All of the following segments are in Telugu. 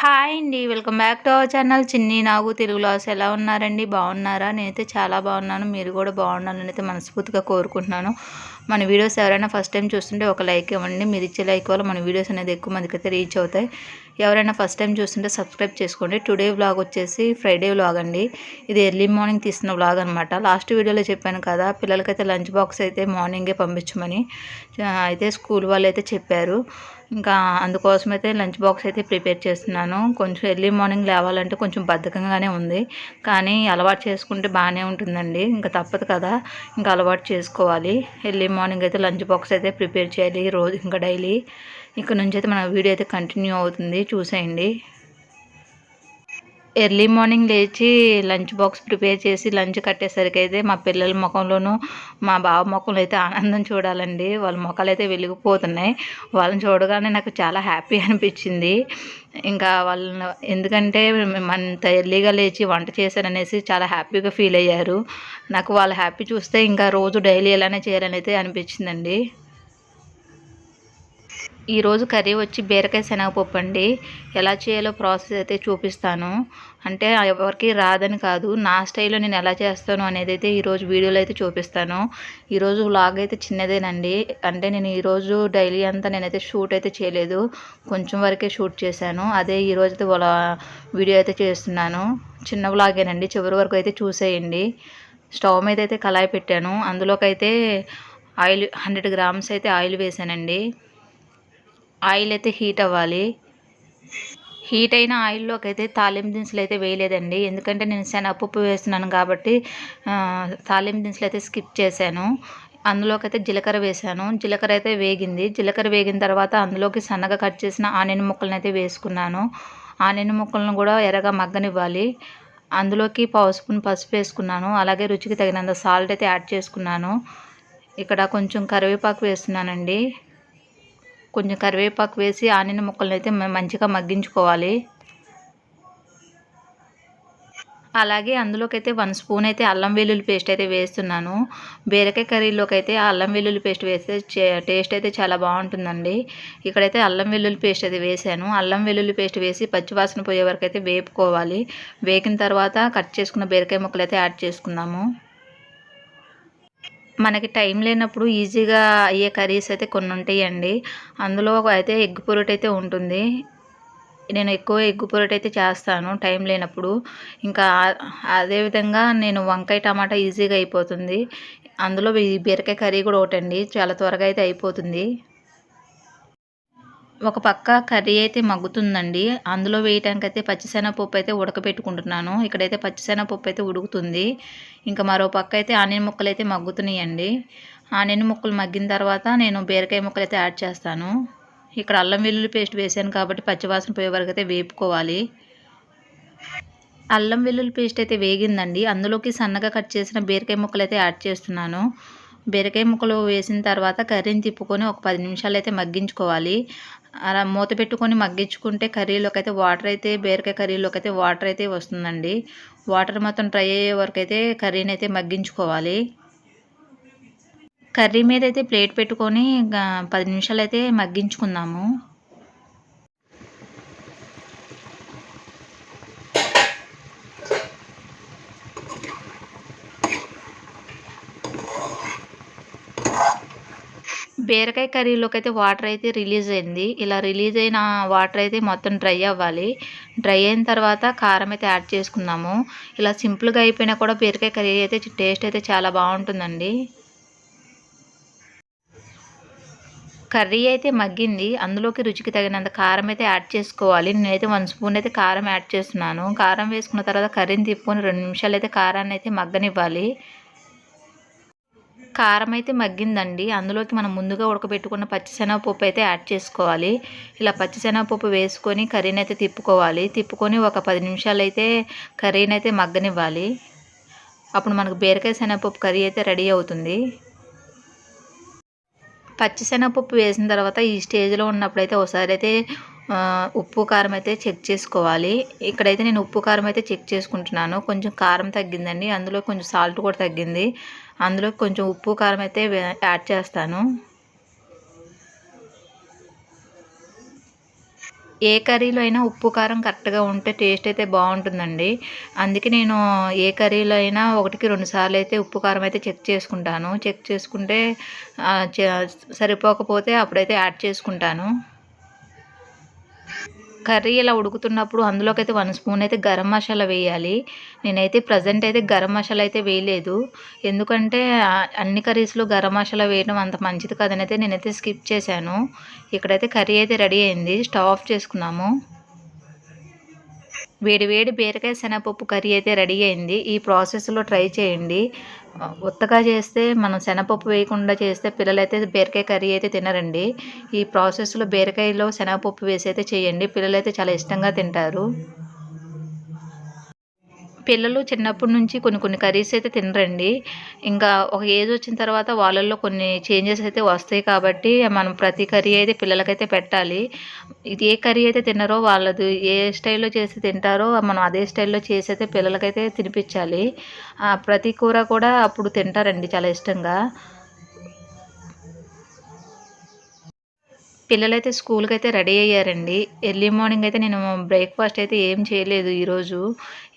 హాయ్ అండి. Welcome back to our channel. Chinni Nagu తెలుగులాస్ ఎలా ఉన్నారండి? బాగున్నారా? నేనైతే చాలా బాగున్నాను. మీరు కూడా బాగున్నారని అయితే మనస్ఫూర్తిగా కోరుకుంటున్నాను. మన వీడియోస్ ఎవరైనా ఫస్ట్ టైం చూస్తుంటే ఒక లైక్ ఇవ్వండి. మీరు ఇచ్చే లైక్ వల్ల మన వీడియోస్ అనేది ఎక్కువ మందికైతే రీచ్ అవుతాయి. ఎవరైనా ఫస్ట్ టైం చూస్తుంటే సబ్స్క్రైబ్ చేసుకోండి. టుడే వ్లాగ్ వచ్చేసి ఫ్రైడే వ్లాగ్ అండి. ఇది ఎర్లీ మార్నింగ్ తీసిన వ్లాగ్ అనమాట లాస్ట్ వీడియోలో చెప్పాను కదా పిల్లలకైతే లంచ్ బాక్స్ అయితే మార్నింగే పంపించమని అయితే స్కూల్ వాళ్ళు అయితే చెప్పారు. ఇంకా అందుకోసం అయితే లంచ్ బాక్స్ అయితే ప్రిపేర్ చేస్తున్నాను. కొంచెం ఎర్లీ మార్నింగ్ లేవాలంటే కొంచెం బద్ధకంగానే ఉంది. కానీ అలవాటు చేసుకుంటే బాగానే ఉంటుందండి. ఇంకా తప్పదు కదా. ఇంకా అలవాటు చేసుకోవాలి. ఎర్లీ మార్నింగ్ అయితే లంచ్ బాక్స్ అయితే ప్రిపేర్ చేయాలి రోజు ఇంకా డైలీ. ఇక్కడ నుంచి అయితే మన వీడియో అయితే కంటిన్యూ అవుతుంది. చూసేయండి. ఎర్లీ మార్నింగ్ లేచి లంచ్ బాక్స్ ప్రిపేర్ చేసి లంచ్ కట్టేసరికి అయితే మా పిల్లల ముఖంలోనూ మా బావ ముఖంలో అయితే ఆనందం చూడాలండి. వాళ్ళ ముఖాలు అయితే వెలిగిపోతున్నాయి. వాళ్ళని చూడగానే నాకు చాలా హ్యాపీ అనిపించింది. ఇంకా వాళ్ళని ఎందుకంటే అంత ఎర్లీగా లేచి వంట చేశారనేసి చాలా హ్యాపీగా ఫీల్ అయ్యారు. నాకు వాళ్ళు హ్యాపీ చూస్తే ఇంకా రోజు డైలీ ఎలానే చేయాలని అయితే అనిపించిందండి. ఈరోజు కర్రీ వచ్చి బీరకాయ శనగపప్పు అండి. ఎలా చేయాలో ప్రాసెస్ అయితే చూపిస్తాను. అంటే ఎవరికి రాదని కాదు నా స్టైల్లో నేను ఎలా చేస్తాను అనేది అయితే ఈరోజు వీడియోలో అయితే చూపిస్తాను. ఈరోజు వ్లాగ్ అయితే చిన్నదేనండి. అంటే నేను ఈరోజు డైలీ అంతా నేనైతే షూట్ అయితే చేయలేదు. కొంచెం వరకే షూట్ చేశాను. అదే ఈరోజు అయితే వీడియో అయితే చేస్తున్నాను. చిన్న వ్లాగేనండి చివరి వరకు అయితే చూసేయండి. స్టవ్ మీద అయితే కళాయి పెట్టాను. అందులోకైతే ఆయిల్ హండ్రెడ్ గ్రామ్స్ అయితే ఆయిల్ వేసానండి. ఆయిల్ అయితే హీట్ అవ్వాలి. హీట్ అయిన ఆయిల్లోకి అయితే తాలింపు దినుసులు అయితే వేయలేదండి. ఎందుకంటే నేను శనగపప్పు వేస్తున్నాను కాబట్టి తాలింపు దినుసులు అయితే స్కిప్ చేశాను. అందులోకి అయితే జీలకర్ర వేసాను జీలకర్ర అయితే వేగింది. జీలకర్ర వేగిన తర్వాత అందులోకి సన్నగా కట్ చేసిన ఆనియన్ ముక్కలను అయితే వేసుకున్నాను. ఆనియన్ ముక్కలను కూడా ఎర్రగా మగ్గనివ్వాలి. అందులోకి పావు స్పూన్ పసుపు వేసుకున్నాను. అలాగే రుచికి తగినంత సాల్ట్ అయితే యాడ్ చేసుకున్నాను. ఇక్కడ కొంచెం కరివేపాకు వేస్తున్నానండి. కొంచెం కరివేపాకు వేసి ఆనియన్ ముక్కలను అయితే మంచిగా మగ్గించుకోవాలి. అలాగే అందులోకైతే వన్ స్పూన్ అయితే అల్లం వెల్లుల్లి పేస్ట్ అయితే వేస్తున్నాను. బీరకాయ కర్రీలోకి అయితే అల్లం వెల్లుల్లి పేస్ట్ వేస్తే టేస్ట్ అయితే చాలా బాగుంటుందండి. ఇక్కడైతే అల్లం వెల్లుల్లి పేస్ట్ అయితే వేసాను. అల్లం వెల్లుల్లి పేస్ట్ వేసి పచ్చివాసన పోయే వరకు అయితే వేపుకోవాలి. వేగిన తర్వాత కట్ చేసుకున్న బీరకాయ ముక్కలు అయితే యాడ్ చేసుకుందాము. మనకి టైం లేనప్పుడు ఈజీగా అయ్యే కర్రీస్ అయితే కొన్ని ఉంటాయండి. అందులో అయితే ఎగ్ పొరట్ అయితే ఉంటుంది. నేను ఎక్కువ ఎగ్ పొరట్ అయితే చేస్తాను టైం లేనప్పుడు. ఇంకా అదేవిధంగా నేను వంకాయ టమాటా ఈజీగా అయిపోతుంది. అందులో బీరకాయ కర్రీ కూడా ఒకటండి. చాలా త్వరగా అయితే అయిపోతుంది. ఒక పక్క కర్రీ అయితే మగ్గుతుందండి. అందులో వేయటానికి అయితే పచ్చిశనగపప్పు అయితే ఉడకబెట్టుకుంటున్నాను ఇక్కడైతే పచ్చిసెనగపప్పు అయితే ఉడుకుతుంది. ఇంకా మరో పక్క అయితే ఆనియన్ ముక్కలు అయితే మగ్గుతున్నాయండి. ఆనియన్ ముక్కలు మగ్గిన తర్వాత నేను బీరకాయ ముక్కలు అయితే యాడ్ చేస్తాను. ఇక్కడ అల్లం వెల్లుల్లి పేస్ట్ వేసాను కాబట్టి పచ్చివాసన పోయే వరకు అయితే వేపుకోవాలి. అల్లం వెల్లుల్లి పేస్ట్ అయితే వేగిందండి. అందులోకి సన్నగా కట్ చేసిన బీరకాయ ముక్కలు అయితే యాడ్ చేస్తున్నాను. బీరకాయ ముక్కలు వేసిన తర్వాత కర్రీని తిప్పుకొని ఒక పది నిమిషాలు అయితే మగ్గించుకోవాలి. అలా మూత పెట్టుకొని మగ్గించుకుంటే కర్రీలోకి అయితే వాటర్ అయితే బీరకాయ కర్రీలోకి అయితే వాటర్ అయితే వస్తుందండి. వాటర్ మొత్తం డ్రై అయ్యే వరకు అయితే కర్రీని అయితే మగ్గించుకోవాలి. కర్రీ మీద అయితే ప్లేట్ పెట్టుకొని పది నిమిషాలు అయితే మగ్గించుకుందాము. బీరకాయ కర్రీలోకి అయితే వాటర్ అయితే రిలీజ్ అయింది ఇలా రిలీజ్ అయిన వాటర్ అయితే మొత్తం డ్రై అవ్వాలి. డ్రై అయిన తర్వాత కారం అయితే యాడ్ చేసుకున్నాము ఇలా సింపుల్గా అయిపోయినా కూడా బీరకాయ కర్రీ అయితే టేస్ట్ అయితే చాలా బాగుంటుందండి. కర్రీ అయితే మగ్గింది. అందులోకి రుచికి తగినంత కారం అయితే యాడ్ చేసుకోవాలి. నేనైతే వన్ స్పూన్ అయితే కారం యాడ్ చేస్తున్నాను. కారం వేసుకున్న తర్వాత కర్రీని తిప్పుకొని రెండు నిమిషాలు అయితే కారాన్ని అయితే మగ్గనివ్వాలి. కారం అయితే మగ్గిందండి. అందులోకి మనం ముందుగా ఉడకబెట్టుకున్న పచ్చిశనగపప్పు అయితే యాడ్ చేసుకోవాలి. ఇలా పచ్చిశనగపప్పు వేసుకొని కర్రీని అయితే తిప్పుకోవాలి. తిప్పుకొని ఒక పది నిమిషాలు అయితే కర్రీని అయితే మగ్గనివ్వాలి. అప్పుడు మనకు బీరకాయ శనగపప్పు కర్రీ అయితే రెడీ అవుతుంది. పచ్చిశనగపప్పు వేసిన తర్వాత ఈ స్టేజ్లో ఉన్నప్పుడు అయితే ఒకసారి అయితే ఉప్పు కారం అయితే చెక్ చేసుకోవాలి. ఇక్కడైతే నేను ఉప్పు కారం అయితే చెక్ చేసుకుంటున్నాను. కొంచెం కారం తగ్గిందండి. అందులో కొంచెం సాల్ట్ కూడా తగ్గింది. అందులో కొంచెం ఉప్పు కారం అయితే యాడ్ చేస్తాను. ఏ కర్రీలో అయినా ఉప్పు కారం కరెక్ట్గా ఉంటే టేస్ట్ అయితే బాగుంటుందండి. అందుకే నేను ఏ కర్రీలో అయినా ఒకటికి రెండు సార్లు అయితే ఉప్పు కారం అయితే చెక్ చేసుకుంటాను. చెక్ చేసుకుంటే సరిపోకపోతే అప్పుడైతే యాడ్ చేసుకుంటాను. కర్రీ ఇలా ఉడుకుతున్నప్పుడు అందులోకి అయితే వన్ స్పూన్ అయితే గరం మసాలా వేయాలి. నేనైతే ప్రజెంట్ అయితే గరం మసాలా అయితే వేయలేదు. ఎందుకంటే అన్ని కర్రీస్లో గరం మసాలా వేయడం అంత మంచిది కాదని అయితే నేనైతే స్కిప్ చేశాను. ఇక్కడైతే కర్రీ అయితే రెడీ అయింది. స్టవ్ ఆఫ్ చేసుకున్నాము వేడి వేడి బీరకాయ శనగపప్పు కర్రీ అయితే రెడీ అయింది. ఈ ప్రాసెస్లో ట్రై చేయండి. ఉత్తగా చేస్తే మనం శనగపప్పు వేయకుండా చేస్తే పిల్లలైతే బీరకాయ కర్రీ అయితే తినరండి. ఈ ప్రాసెస్లో బీరకాయలో శనగపప్పు వేసి అయితే చేయండి. పిల్లలైతే చాలా ఇష్టంగా తింటారు. పిల్లలు చిన్నప్పటి నుంచి కొన్ని కొన్ని కర్రీస్ అయితే తినరండి. ఇంకా ఒక ఏజ్ వచ్చిన తర్వాత వాళ్ళల్లో కొన్ని చేంజెస్ అయితే వస్తాయి కాబట్టి మనం ప్రతి కర్రీ అయితే పిల్లలకైతే పెట్టాలి. ఇది ఏ కర్రీ అయితే తిన్నారో వాళ్ళది ఏ స్టైల్లో చేసి తింటారో మనం అదే స్టైల్లో చేసి అయితే పిల్లలకైతే తినిపించాలి. ప్రతి కూర కూడా అప్పుడు తింటారండి చాలా ఇష్టంగా. పిల్లలైతే స్కూల్కి అయితే రెడీ అయ్యారండి. ఎర్లీ మార్నింగ్ అయితే నేను బ్రేక్ఫాస్ట్ అయితే ఏం చేయలేదు ఈరోజు.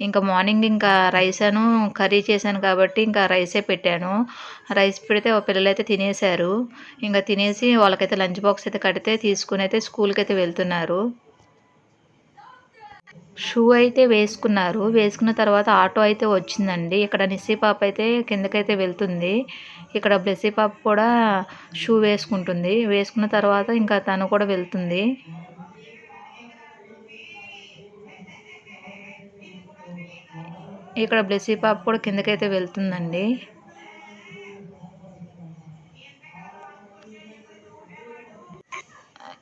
ఇంకా మార్నింగ్ ఇంకా రైస్ అను కర్రీ చేశాను కాబట్టి ఇంకా రైసే పెట్టాను. రైస్ పెడితే పిల్లలైతే తినేశారు. ఇంకా తినేసి వాళ్ళకైతే లంచ్ బాక్స్ అయితే కడితే తీసుకుని అయితే స్కూల్కి అయితే వెళ్తున్నారు. షూ అయితే వేసుకున్నారు. వేసుకున్న తర్వాత ఆటో అయితే వచ్చిందండి. ఇక్కడ నిస్సీ పాప అయితే కిందకైతే వెళ్తుంది. ఇక్కడ బ్లెస్సీ పాప కూడా షూ వేసుకుంటుంది. వేసుకున్న తర్వాత ఇంకా తను కూడా వెళ్తుంది. ఇక్కడ బ్లెస్సీ పాప కూడా కిందకైతే వెళ్తుందండి.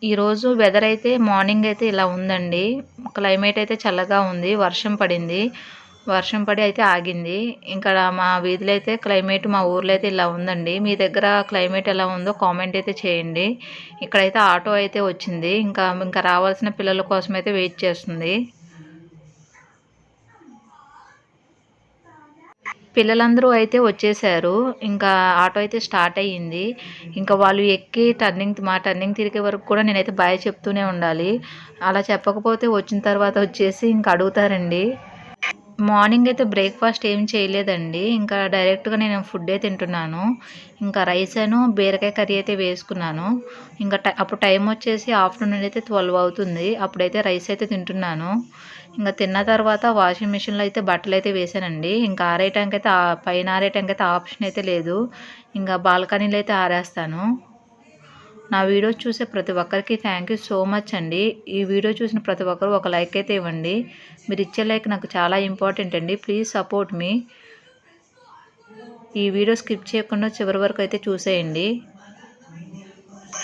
ఈరోజు వెదర్ అయితే మార్నింగ్ అయితే ఇలా ఉందండి. క్లైమేట్ అయితే చల్లగా ఉంది. వర్షం పడింది. వర్షం పడి అయితే ఆగింది. ఇంకా మా వీధిలో అయితే క్లైమేట్ మా ఊర్లో అయితే ఇలా ఉందండి. మీ దగ్గర క్లైమేట్ ఎలా ఉందో కామెంట్ అయితే చేయండి. ఇక్కడైతే ఆటో అయితే వచ్చింది. ఇంకా ఇంకా రావాల్సిన పిల్లల కోసం అయితే వెయిట్ చేస్తుంది. పిల్లలందరూ అయితే వచ్చేసారు. ఇంకా ఆటో అయితే స్టార్ట్ అయ్యింది. ఇంకా వాళ్ళు ఎక్కి టర్నింగ్ మా టర్నింగ్ తిరిగే వరకు కూడా నేనైతే బాయ్ చెప్తూనే ఉండాలి. అలా చెప్పకపోతే వచ్చిన తర్వాత వచ్చేసి ఇంకా అడుగుతారండి. మార్నింగ్ అయితే బ్రేక్ఫాస్ట్ ఏం చేయలేదండి. ఇంకా డైరెక్ట్గా నేను ఫుడ్డే తింటున్నాను. ఇంకా రైస్ అను బీరకాయ కర్రీ అయితే వేసుకున్నాను. ఇంకా అప్పుడు టైం వచ్చేసి ఆఫ్టర్నూన్ అయితే ట్వెల్వ్ అవుతుంది. అప్పుడైతే రైస్ అయితే తింటున్నాను. ఇంకా తిన్న తర్వాత వాషింగ్ మిషన్లో అయితే బట్టలు అయితే వేసానండి ఇంకా ఆరేయటానికి అయితే పైన ఆరేయటానికి అయితే ఆప్షన్ అయితే లేదు. ఇంకా బాల్కనీలో అయితే ఆరేస్తాను. నా వీడియో చూసే ప్రతి ఒక్కరికి థ్యాంక్ యూ సో మచ్ అండి. ఈ వీడియో చూసిన ప్రతి ఒక్కరు ఒక లైక్ అయితే ఇవ్వండి. మీరు ఇచ్చే లైక్ నాకు చాలా ఇంపార్టెంట్ అండి. ప్లీజ్ సపోర్ట్ మీ ఈ వీడియో స్కిప్ చేయకుండా చివరి వరకు అయితే చూసేయండి.